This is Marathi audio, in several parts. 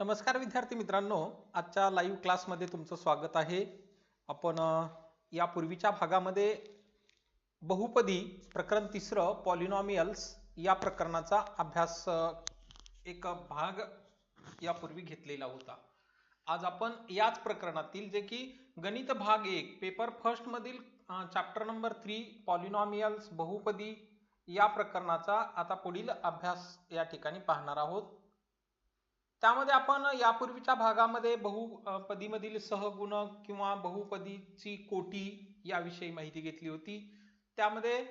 नमस्कार विद्यार्थी मित्रांनो आजच्या लाईव्ह क्लासमध्ये तुमचं स्वागत आहे. आपण यापूर्वीच्या भागामध्ये बहुपदी प्रकरण तिसरं पॉलिनॉमियल्स या प्रकरणाचा अभ्यास एक भाग यापूर्वी घेतलेला होता. आज आपण याच प्रकरणातील जे की गणित भाग एक पेपर फर्स्ट मधील चॅप्टर नंबर थ्री पॉलिनॉमियल्स बहुपदी या प्रकरणाचा आता पुढील अभ्यास या ठिकाणी पाहणार आहोत. त्यामध्ये आपण यापूर्वीच्या भागामध्ये बहुपदीमधील सहगुण किंवा बहुपदीची कोटी याविषयी माहिती घेतली होती. त्यामध्ये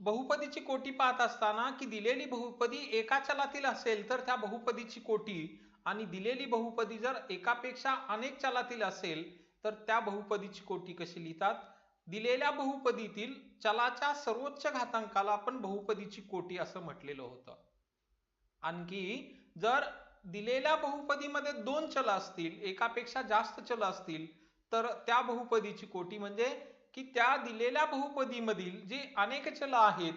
बहुपदीची कोटी पाहत असताना की दिलेली बहुपदी एका चलातील असेल तर त्या बहुपदीची कोटी आणि दिलेली बहुपदी जर एकापेक्षा अनेक चलातील असेल तर त्या बहुपदीची कोटी कशी लिहितात? दिलेल्या बहुपदीतील चलाच्या सर्वोच्च घातांकाला आपण बहुपदीची कोटी असं म्हटलेलं होतं. आणखी जर दिलेल्या बहुपदीमध्ये दोन चल असतील एकापेक्षा जास्त चल असतील तर त्या बहुपदीची कोटी म्हणजे की त्या दिलेल्या बहुपदीमधील जी अनेक चल आहेत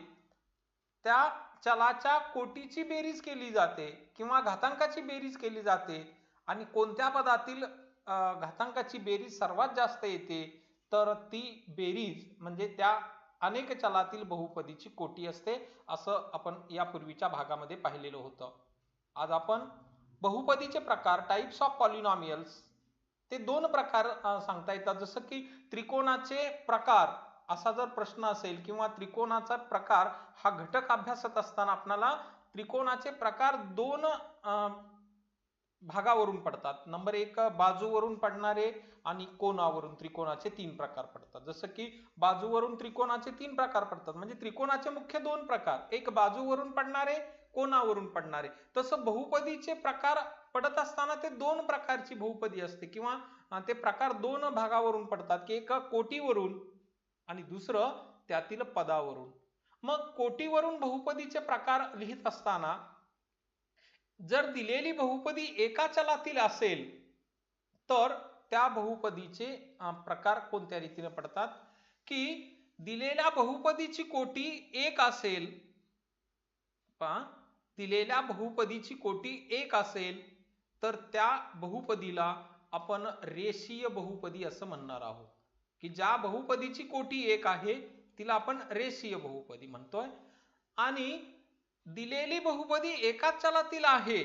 त्या चलाच्या कोटीची बेरीज केली जाते किंवा घातांकाची बेरीज केली जाते आणि कोणत्या पदातील घातांकाची बेरीज सर्वात जास्त येते तर ती बेरीज म्हणजे त्या अनेक चलातील बहुपदीची कोटी असते असं आपण यापूर्वीच्या भागामध्ये पाहिलेलं होतं. आज आपण बहुपदीचे प्रकार टाइप्स ऑफ पॉलिनॉमियल्स ते दोन प्रकार सांगता येतात. जसं की त्रिकोणाचे प्रकार असा जर प्रश्न असेल किंवा त्रिकोणाचा प्रकार हा घटक अभ्यासत असताना आपणाला त्रिकोणाचे प्रकार दोन भागावरून पडतात. नंबर एक बाजूवरून पडणारे आणि कोणावरून त्रिकोणाचे तीन प्रकार पडतात. जसं की बाजूवरून त्रिकोणाचे तीन प्रकार पडतात. म्हणजे त्रिकोणाचे मुख्य दोन प्रकार. एक बाजूवरून पडणारे कोणावरून पडणारे. तसं बहुपदीचे प्रकार पडत असताना ते दोन प्रकारची बहुपदी असते. किंवा ते प्रकार दोन भागावरून पडतात की एक कोटीवरून आणि दुसरं त्यातील पदावरून. मग कोटीवरून बहुपदीचे प्रकार लिहित असताना जर दिलेली बहुपदी एका चलातील असेल तर त्या बहुपदीचे प्रकार कोणत्या रीतीने पडतात? की दिलेल्या बहुपदीची कोटी एक असेल पा दिलेल्या बहुपदीची कोटी एक असेल तर त्या बहुपदीला आपण रेषीय बहुपदी असं म्हणणार आहोत. की ज्या बहुपदीची कोटी एक आहे तिला आपण रेषीय बहुपदी म्हणतोय. आणि दिलेली बहुपदी एकाच चलातील आहे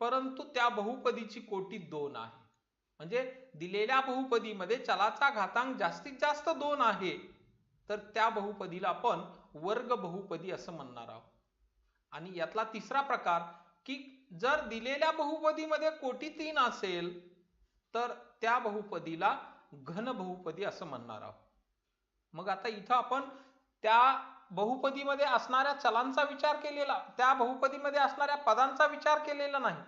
परंतु त्या बहुपदीची कोटी दोन आहे. म्हणजे दिलेल्या बहुपदीमध्ये चलाचा घातांक जास्तीत जास्त दोन आहे तर त्या बहुपदीला आपण वर्ग बहुपदी असं म्हणणार आहोत. आणि यातला तिसरा प्रकार की जर दिलेल्या बहुपदीमध्ये कोटी तीन असेल तर त्या बहुपदीला घन बहुपदी असं म्हणणार आहोत. मग आता इथं आपण त्या बहुपदीमध्ये असणाऱ्या चलांचा विचार केलेला त्या बहुपदीमध्ये असणाऱ्या पदांचा विचार केलेला नाही.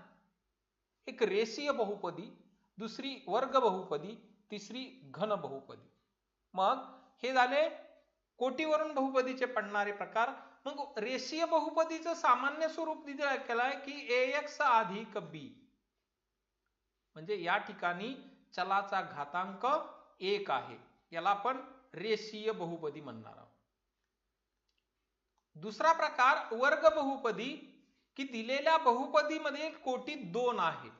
एक रेषीय बहुपदी दुसरी वर्ग बहुपदी तिसरी घन बहुपदी. मग हे झाले कोटीवरून बहुपदीचे पडणारे प्रकार. मग रेषीय बहुपदीचं सामान्य स्वरूप दिलं केलंय की ए एक्स अधिक बी. म्हणजे या ठिकाणी चलाचा घातांक एक आहे. याला आपण रेषीय बहुपदी म्हणणार आहोत. दुसरा प्रकार वर्ग बहुपदी की दिलेल्या बहुपदीमध्ये कोटी दोन आहे.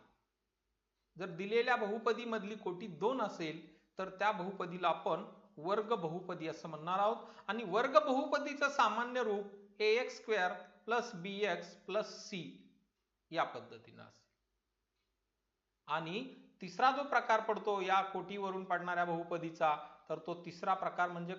जर दिलेल्या बहुपदी मधली कोटी दोन असेल तर त्या बहुपदीला आपण वर्ग बहुपदी असं म्हणणार आहोत. आणि वर्ग बहुपदीचं सामान्य रूप A X square plus B X plus C या पद्धतीनं असेल. आणि तिसरा जो प्रकार पडतो या कोटीवरून पडणाऱ्या बहुपदीचा तर तो तिसरा प्रकार म्हणजे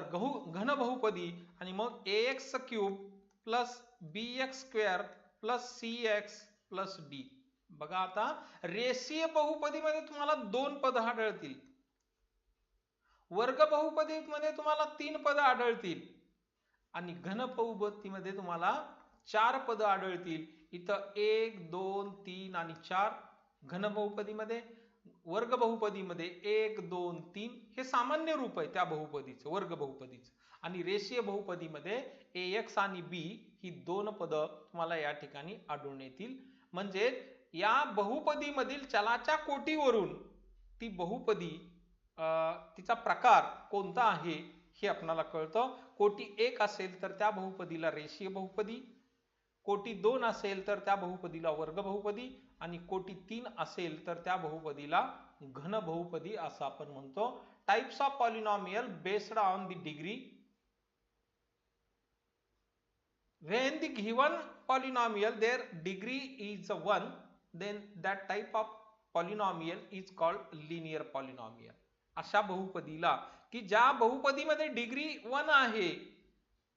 गहू घन बहुपदी आणि मग A X cube plus B X square plus C X plus D बघा आता, रेषीय बहुपदीमध्ये तुम्हाला दोन पद आढळतील. वर्ग बहुपदीमध्ये तुम्हाला तीन पद आढळतील. आणि घन बहुपदीमध्ये तुम्हाला चार पद आढळतील. इथं एक, दोन, तीन चार घन बहुपदीमध्ये. वर्ग बहुपदीमध्ये एक दोन तीन हे सामान्य रूप आहे त्या बहुपदीचं वर्ग बहुपदीचं. आणि रेषीय बहुपदीमध्ये ए एक्स आणि बी ही दोन पदं तुम्हाला या ठिकाणी आढळून येतील. म्हणजे या बहुपदीमधील चलाच्या कोटीवरून ती बहुपदी तिचा प्रकार कोणता आहे हे आपणाला कळतं. कोटी एक असेल तर त्या बहुपदीला रेषीय बहुपदी कोटी दोन असेल तर त्या बहुपदीला वर्ग बहुपदी आणि कोटी तीन असेल तर त्या बहुपदीला घन बहुपदी असं आपण म्हणतो. Types of polynomial based on the degree when the given polynomial their degree is 1 then that type of polynomial is called linear polynomial. अशा बहुपदीला की ज्या बहुपदीमध्ये डिग्री वन आहे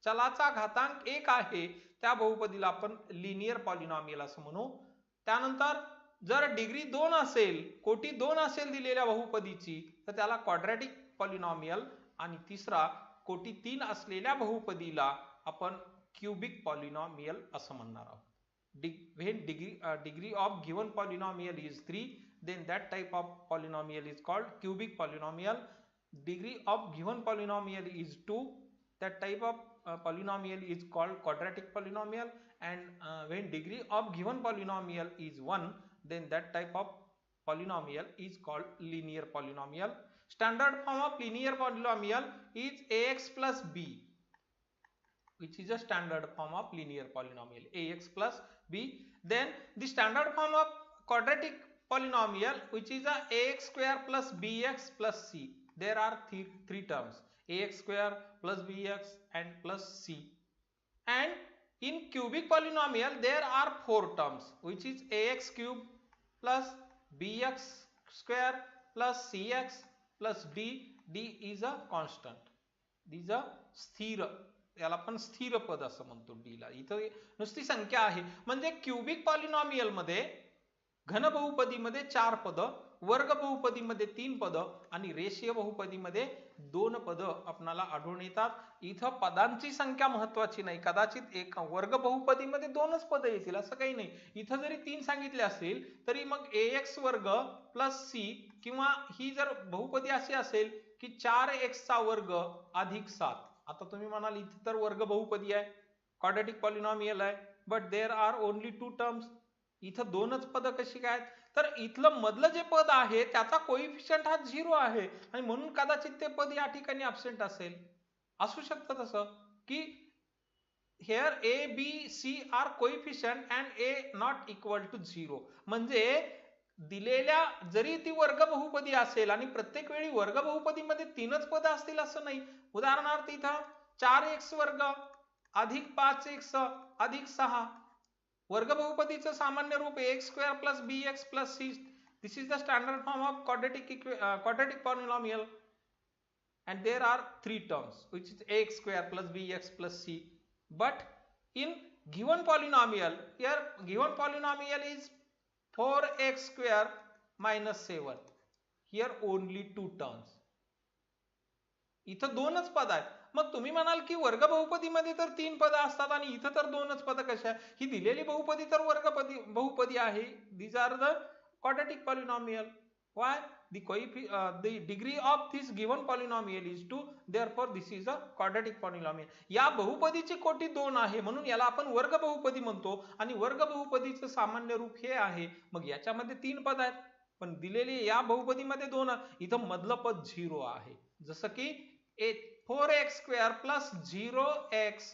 चलाचा घातांक एक आहे त्या बहुपदीला आपण लिनियर पॉलीनोमियल असं म्हणू. त्यानंतर जर डिग्री दोन असेल कोटी दोन असेल दिलेल्या बहुपदीची तर त्याला क्वाड्रॅटिक पॉलिनॉमियल आणि तिसरा कोटी तीन असलेल्या बहुपदीला आपण क्युबिक पॉलिनॉमियल असं म्हणणार आहोत. When degree degree of given polynomial is three then that type of polynomial is called cubic polynomial degree of given polynomial is two that type of uh, polynomial is called quadratic polynomial and uh, when degree of given polynomial is 1 then that type of polynomial is called linear polynomial. Standard form of linear polynomial is ax plus b which is a standard form of linear polynomial ax plus b. Then the standard form of quadratic polynomial which is a ax square plus bx plus c there are three, three terms ax square plus bx and plus c and in cubic polynomial there are four terms which is ax cube plus bx square plus cx plus d d is a constant these are स्थिर याला आपण स्थिर पद असं म्हणतो डी ला इथं नुसती संख्या आहे म्हणजे क्युबिक पॉलिनॉमियलमध्ये घन बहुपदीमध्ये चार पद वर्ग बहुपदीमध्ये तीन पद आणि रेषीय बहुपदीमध्ये दोन पद आपणाला आढळून येतात. इथं पदांची संख्या महत्वाची नाही. कदाचित एक वर्ग बहुपदीमध्ये दोनच पद येतील असं काही नाही. इथं जरी तीन सांगितले असतील तरी मग ए एक्स वर्ग प्लस सी किंवा ही जर बहुपदी अशी असेल की चार एक्सचा वर्ग अधिक सात. आता तुम्ही म्हणाल इथे तर वर्ग बहुपदी आहे. कॉडेटिक पॉलिनॉमियल आहे. But there are only two terms इथं दोनच पद कशी काय तर इथलं मधलं जे पद आहे त्याचा कोइफिशियंट हा झिरो आहे. आणि म्हणून कदाचित ते पद या ठिकाणी अब्सेंट असेल. असू शकतं तसं की here A B C are coefficient and A not equal to zero म्हणजे दिलेल्या जरी ती वर्ग बहुपदी असेल आणि प्रत्येक वेळी वर्ग बहुपदीमध्ये तीनच पद असतील असं नाही. उदाहरणार्थ इथं चार एक्स वर्ग अधिक पाच एक्स अधिक सहा वर्ग बहुपदीचं सामान्य रूप X square plus B X plus C this is the standard form of quadratic quadratic polynomial and there are three terms which is ax square plus bx plus c but in given polynomial here given polynomial is 4x square minus 7 here only two terms इथं दोनच पद आहेत मग तुम्ही म्हणाल की वर्ग बहुपदीमध्ये तर तीन पद असतात आणि इथं तर दोनच पद कशा? ही दिलेली बहुपदी तर वर्गपदी बहुपदी आहे. These are the quadratic polynomial why? The coefficient uh, the degree of this given polynomial is 2 therefore this is a quadratic polynomial. या बहुपदीची कोटी दोन आहे म्हणून याला आपण वर्ग बहुपदी म्हणतो. आणि वर्ग बहुपदीचं सामान्य रूप हे आहे. मग याच्यामध्ये तीन पद आहेत. पण दिलेली या बहुपदीमध्ये दोन इथं मधलं पद झिरो आहे. जसं की four X square plus zero X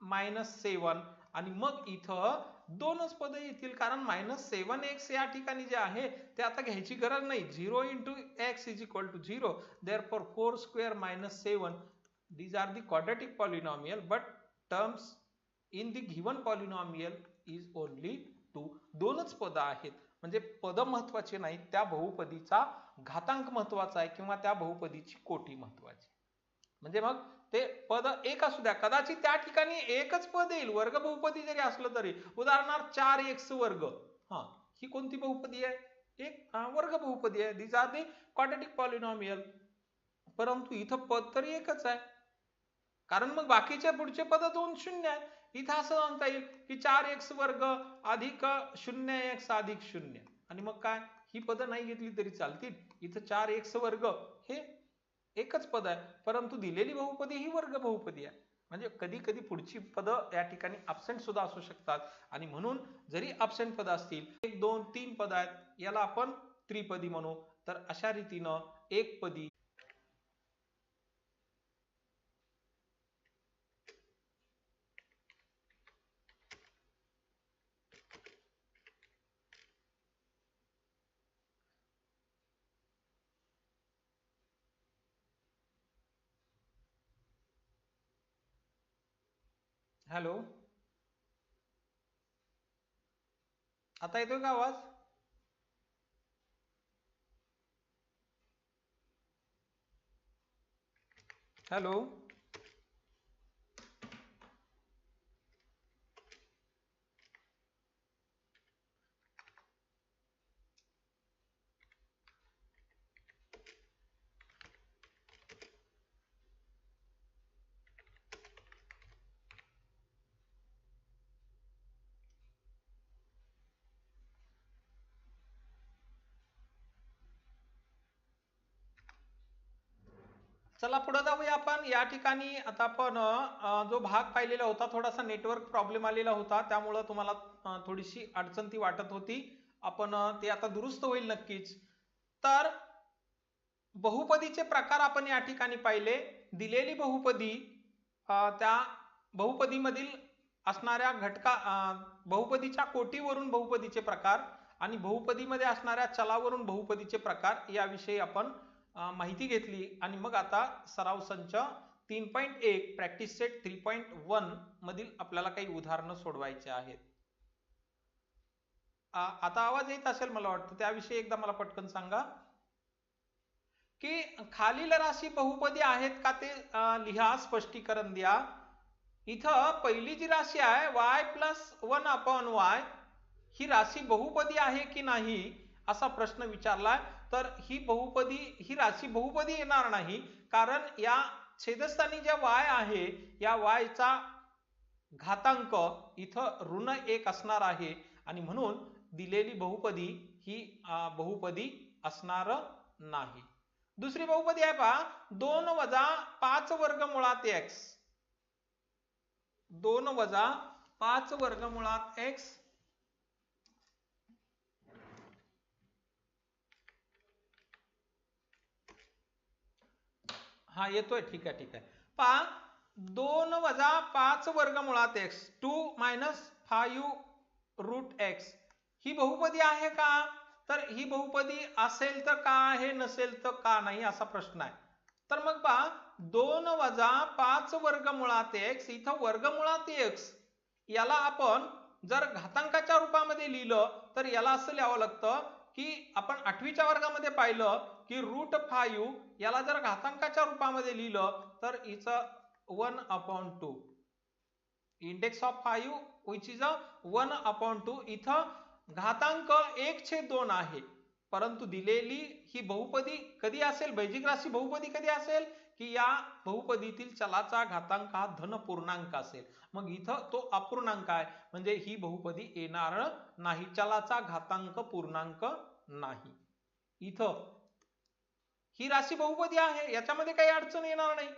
minus seven. आणि मग इथं दोनच पद येतील कारण मायनस सेवन एक्स या ठिकाणी जे आहे ते आता घ्यायची गरज नाही. Zero into X is equal to zero. Therefore four square minus seven. These are the quadratic polynomial but terms in the given polynomial is only two दोनच पदं आहेत. म्हणजे पद महत्त्वाचे नाहीत त्या बहुपदीचा घातांक महत्त्वाचा आहे किंवा त्या बहुपदीची कोटी महत्वाची. म्हणजे मग ते पद एक असू द्या. कदाचित त्या ठिकाणी एकच पद येईल. वर्ग बहुपदी जरी असलं तरी. उदाहरणार्थ चार एक्स वर्ग हा ही कोणती बहुपदी आहे? एक वर्ग बहुपदी आहे. These are the quadratic polynomial परंतु इथं पद तरी एकच आहे. कारण मग बाकीचे पुढचे पद दोन शून्य आहे. इथं असं म्हणता येईल की चार एक्स वर्ग अधिक शून्य एक्स अधिक शून्य. आणि मग काय? ही पद नाही घेतली तरी चालतील. इथं चार एक्स वर्ग हे एकच पद आहे. परंतु दिलेली बहुपदी ही वर्ग बहुपदी आहे. म्हणजे कधी कधी पुढची पद या ठिकाणी अबसेंट सुद्धा असू शकतात. आणि म्हणून जरी अपसेंट पद असतील एक दोन तीन पद आहेत याला आपण त्रिपदी म्हणू. तर अशा रीतीनं एक पदी हॅलो. आता येतोय का आवाज? हॅलो. चला पुढे जाऊया आपण. या ठिकाणी आता आपण जो भाग पाहिलेला होता थोडासा नेटवर्क प्रॉब्लेम आलेला होता. त्यामुळं तुम्हाला थोडीशी अडचण ती वाटत होती. आपण ते आता दुरुस्त होईल नक्कीच. तर बहुपदीचे प्रकार आपण या ठिकाणी पाहिले. दिलेली बहुपदी त्या बहुपदीमधील असणाऱ्या घटका बहुपदीच्या कोटीवरून बहुपदीचे प्रकार आणि बहुपदीमध्ये असणाऱ्या चलावरून बहुपदीचे प्रकार याविषयी आपण माहिती घेतली आणि मग आता सराव संच तीन पॉईंट एक practice set three point one मधील आपल्याला काही उदाहरणं सोडवायचे आहेत. आता आवाज येत असेल मला वाटतं त्याविषयी एकदा मला पटकन सांगा. की खालील राशी बहुपदी आहेत का ते लिहा स्पष्टीकरण द्या. इथं पहिली जी राशी आहे Y plus one upon Y ही राशी बहुपदी आहे की नाही असा प्रश्न विचारलाय. तर ही बहुपदी ही राशी बहुपदी येणार नाही. कारण या छेदस्थानी ज्या वाय आहे या वायचा घातांक इथं ऋण एक असणार आहे. आणि म्हणून दिलेली बहुपदी ही बहुपदी असणार नाही. दुसरी बहुपदी आहे पहा दोन वजा पाच वर्ग मुळात एक्स दोन वजा पाच वर्ग मुळात एक्स हा येतोय. ठीक आहे ठीक आहे. पहा दोन वजा पाच वर्गमुळात X two minus five root X ही बहुपदी आहे का? तर ही बहुपदी असेल तर का आहे नसेल तर का नाही असा प्रश्न आहे. तर मग पहा दोन वजा पाच वर्गमुळात एक्स इथं वर्गमुळात एक्स याला आपण जर घातांकाच्या रूपामध्ये लिहिलं तर याला असं लिहावं लागतं की आपण आठवीच्या वर्गामध्ये पाहिलं की रूट फाईव्ह याला जर घातांकाच्या रूपामध्ये लिहिलं तर इथं one upon two index of five which is a one upon two इथं घातांक एक छेद दोन आहे. परंतु दिलेली ही बहुपदी कधी असेल? बैजिक राशी बहुपदी कधी असेल? की या बहुपदीतील चलाचा घातांक हा धन पूर्णांक असेल. मग इथं तो अपूर्णांक आहे. म्हणजे ही बहुपदी येणार नाही. चलाचा घातांक पूर्णांक नाही. इथं ही राशी बहुपदी आहे याच्यामध्ये काही अडचण येणार नाही.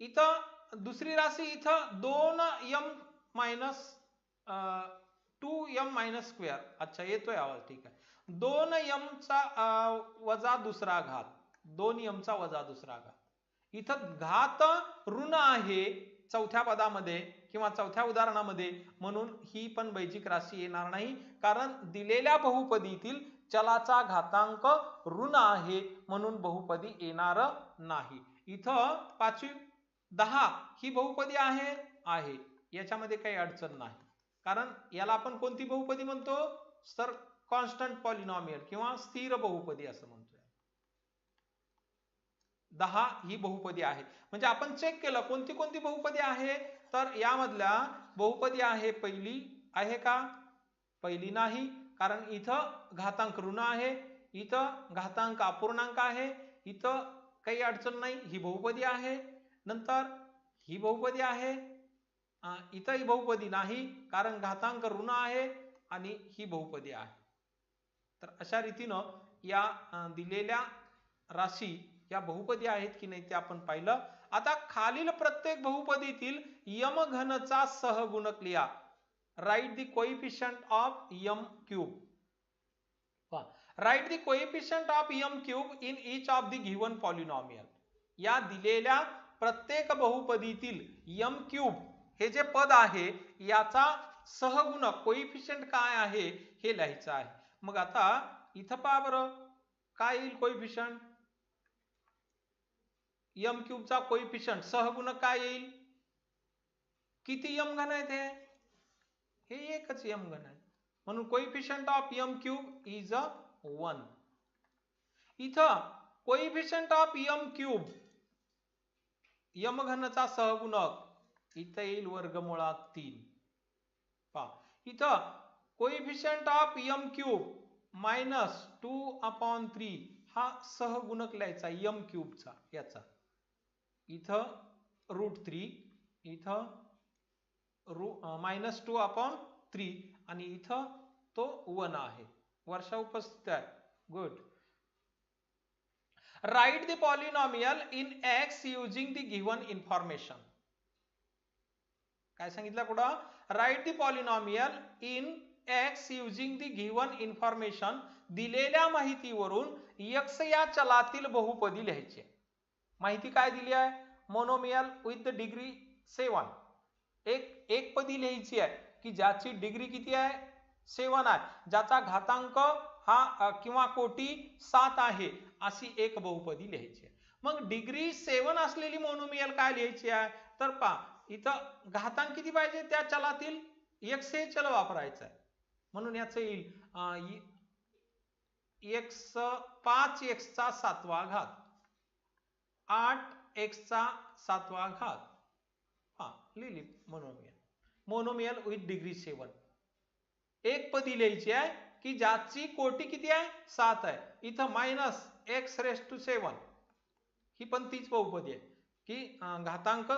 इथं दुसरी राशी इथं दोन M minus two M minus square अच्छा येतोय आवाज ठीक आहे. दोन यमचा वजा दुसरा घात. दोन यमचा वजा दुसरा घात. इथं घात ऋण आहे चौथ्या पदामध्ये किंवा चौथ्या उदाहरणामध्ये म्हणून ही पण बैजिक राशी येणार नाही कारण दिलेल्या बहुपदीतील चलाचा घातांक ऋण आहे म्हणून बहुपदी येणार नाही. इथं पाचवी दहा ही बहुपदी आहे आहे. याच्यामध्ये काही अडचण नाही. कारण याला आपण कोणती बहुपदी म्हणतो? तर कॉन्स्टंट पॉलिनॉमियल किंवा स्थिर बहुपदी असं म्हणतोय. दहा ही बहुपदी आहे. म्हणजे आपण चेक केलं कोणती कोणती बहुपदी आहे? तर यामधल्या बहुपदी आहे पहिली आहे का? पहिली नाही. कारण इथं घातांक ऋण आहे इथं घातांक अपूर्णांक आहे इथं काही अडचण नाही ही बहुपदी आहे. नंतर ही बहुपदी आहे इथं ही बहुपदी नाही कारण घातांक ऋण आहे आणि ही बहुपदी आहे. तर अशा रीतीनं या दिलेल्या राशी या बहुपदी आहेत की नाही ते आपण पाहिलं. आता खालील प्रत्येक बहुपदीतील यमघनचा सहगुणक लिहा write the coefficient of M cube write the coefficient of M cube in each of the given polynomial या दिलेल्या प्रत्येक बहुपदीतील यम क्यूब हे जे पद आहे याचा सहगुणक कोइफिशियंट काय आहे हे लिहायचं आहे. मग आता इथं पहा बरं काय येईल कोइफिशियंट यम क्यूबचा कोइफिशियंट सहगुणक काय येईल? किती यम घन आहेत हे? हे एकच यम घन आहे. म्हणून coefficient of m cube is a one इथं कोइफिशियंट ऑफ यम क्यूब यम घनचा सहगुणक इथं येईल वर्गमुळात तीन. पा इथं coefficient of m cube minus two upon three हा सहगुणक लिहायचा यम क्यूबचा याचा. इथं रूट थ्री इथं रू मायनस टू अपॉन थ्री आणि इथं तो वन आहे. वर्षा उपस्थित आहे. Good right the polynomial in x using the given information काय सांगितलं पुढं right the polynomial in x using the given information दिलेल्या माहितीवरून यक्स या चलातील बहुपदी लिहायचे. माहिती काय दिली आहे? Monomial with the degree seven एक एक पदी लिहायची आहे की ज्याची डिग्री किती आहे? सेवन आहे. ज्याचा घातांक हा किंवा कोटी सात आहे अशी एक बहुपदी लिहायची आहे. मग डिग्री सेवन असलेली मोनोमियल काय लिहायची आहे? तर पा इथं घातांक किती पाहिजे? त्या चलातील एक्स हे चल वापरायचं आहे. म्हणून याचं येईल एक्स पाच एक्सचा सातवा घात. आठ एक्सचा सातवा घात. हा लिहिली monomial monomial with degree seven एक पदी लिहायची आहे की ज्याची कोटी किती आहे? सात आहे. इथं minus x raise to seven ही पण तीच बहुपदी आहे. की घातांक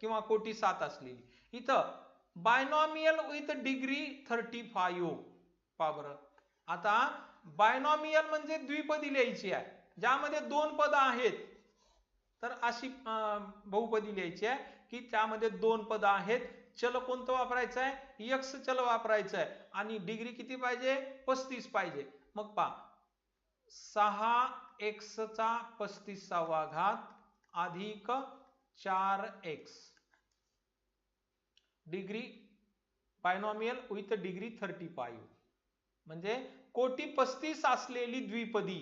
किंवा कोटी सात असलेली. इथं binomial with degree thirty five पा बरं. आता बायनॉमियल म्हणजे द्विपदी लिहायची आहे. ज्यामध्ये दोन पद आहेत. तर अशी बहुपदी लिहायची आहे. की त्यामध्ये दोन पद आहेत. चल कोणतं वापरायचं आहे यक्स चल वापरायचं आहे आणि डिग्री किती पाहिजे? पस्तीस पाहिजे. मग पा सहा एक्सचा पस्तीसावा घात अधिक चार x. Degree binomial with degree thirty five म्हणजे कोटी पस्तीस असलेली द्विपदी.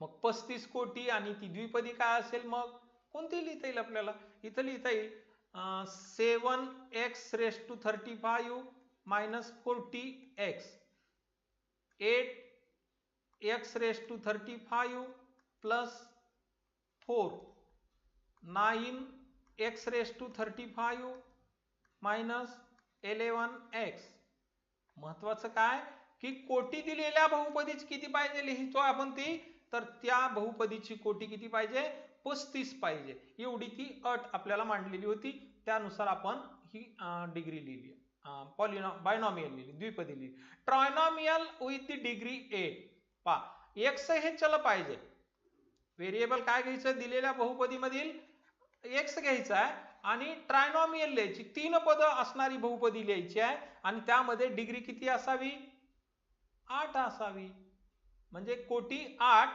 मग पस्तीस कोटी आणि ती द्विपदी काय असेल मग? कोणती लिहिता येईल आपल्याला? इथं लिहिता येईल seven x raise to thirty five minus forty x. Eight x raise to thirty five plus four. Nine x raise to thirty five minus eleven x. महत्वाचं काय? की कोटी दिलेल्या बहुपदीची किती पाहिजे लिहितो आपण ती? तर त्या बहुपदीची कोटी किती पाहिजे? पस्तीस पाहिजे. एवढी ती अट आपल्याला मांडलेली होती. त्यानुसार आपण ही डिग्री लिहिली. पॉलिनॉ बायनॉमियल लिहिली द्विपदी लिहिली. Trinomial with the degree a पा एक्स हे चल पाहिजे. व्हेरिएबल काय घ्यायचं? दिलेल्या बहुपदीमधील एक्स घ्यायचा आहे आणि ट्रायनॉमियल लिहायची. तीन पद असणारी बहुपदी लिहायची आहे आणि त्यामध्ये डिग्री किती असावी? आठ असावी. म्हणजे कोटी आठ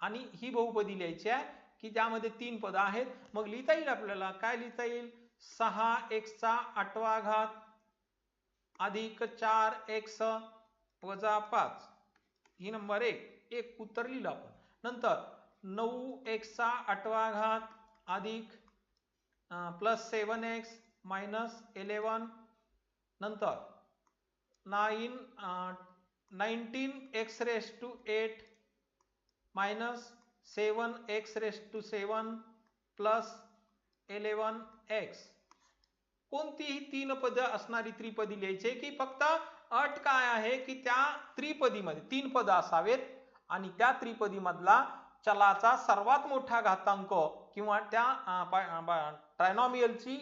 आणि ही बहुपदी लिहायची आहे. की ज्यामध्ये तीन पद आहेत. मग लिहिता येईल आपल्याला? काय लिहिता येईल? सहा एक्सचा आठवा घात अधिक चार एक्स वजा पाच. ही नंबर एक. एक उत्तर लिहिलं आपण. नंतर नऊ एक्सचा आठवा घात अधिक plus seven x minus eleven नंतर nine nineteen x raise to eight minus seven x raise to seven plus eleven x. कोणतीही तीन पद असणारी त्रिपदी लिहायचे की फक्त अट काय आहे की त्या त्रिपदीमध्ये तीन पद असावेत आणि त्या त्रिपदीमधला चलाचा सर्वात मोठा घातांक किंवा त्या ट्रायनॉमियलची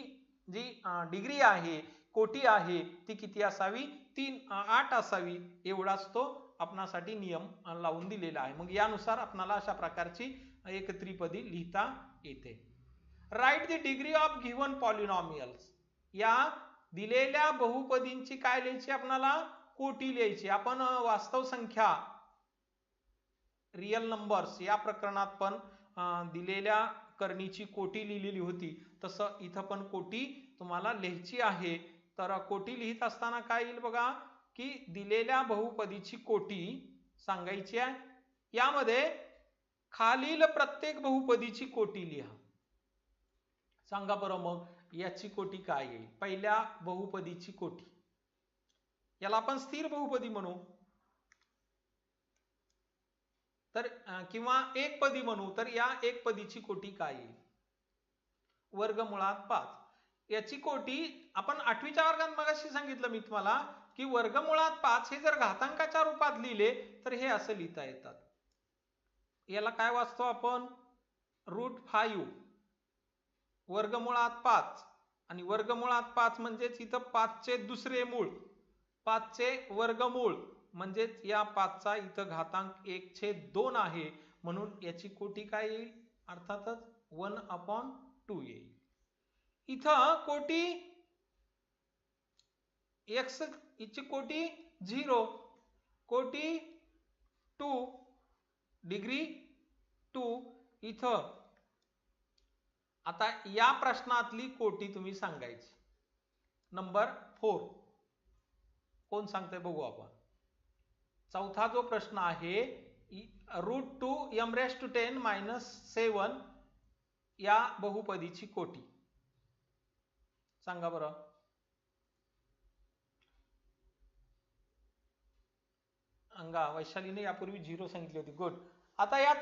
जी डिग्री आहे कोटी आहे ती किती असावी? तीन आठ असावी एवढाच तो आपणासाठी नियम लावून दिलेला आहे. मग यानुसार आपणाला अशा प्रकारची एक त्रिपदी लिहिता येते. Right the degree of given polynomials या दिलेल्या बहुपदींची काय लिहायची आपणाला? कोटी लिहायची. आपण वास्तव संख्या रियल नंबर्स या प्रकरणात पण दिलेल्या करणीची कोटी लिहिलेली होती. तसं इथं पण कोटी तुम्हाला लिहायची आहे. तर कोटी लिहित असताना काय येईल बघा? की दिलेल्या बहुपदीची कोटी सांगायची आहे. यामध्ये खालील प्रत्येक बहुपदीची कोटी लिहा. सांगा बरं मग याची कोटी काय येईल? पहिल्या बहुपदीची कोटी. याला आपण स्थिर बहुपदी म्हणू. तर किंवा एक पदी म्हणू तर या एक पदीची कोटी काय येईल? वर्गमुळात पाच. याची कोटी आपण आठवीच्या वर्गात मगाशी सांगितलं मी तुम्हाला की वर्गमुळात पाच हे जर घातांकाच्या रूपात लिहिले तर हे असं लिहिता येतात. याला काय वाचतो आपण? रूट फायू वर्गमुळात पाच. आणि वर्गमुळात पाच म्हणजेच इथं पाचचे दुसरे मूळ. पाचचे वर्गमूळ म्हणजेच या पाचचा इथं घातांक एक छेद दोन आहे म्हणून याची कोटी काय येईल? अर्थातच वन अपॉन टू येईल. इथं कोटी एक्स इची कोटी झिरो कोटी टू डिग्री टू इथं. आता या प्रश्नातली कोटी तुम्ही सांगायची. नंबर फोर कोण सांगतंय बघू आपण. चौथा जो प्रश्न आहे root two m raise to ten minus seven या बहुपदीची कोटी. सांगा बरं. अंगा वैशालीने यापूर्वी झिरो सांगितली होती. गुड आता यात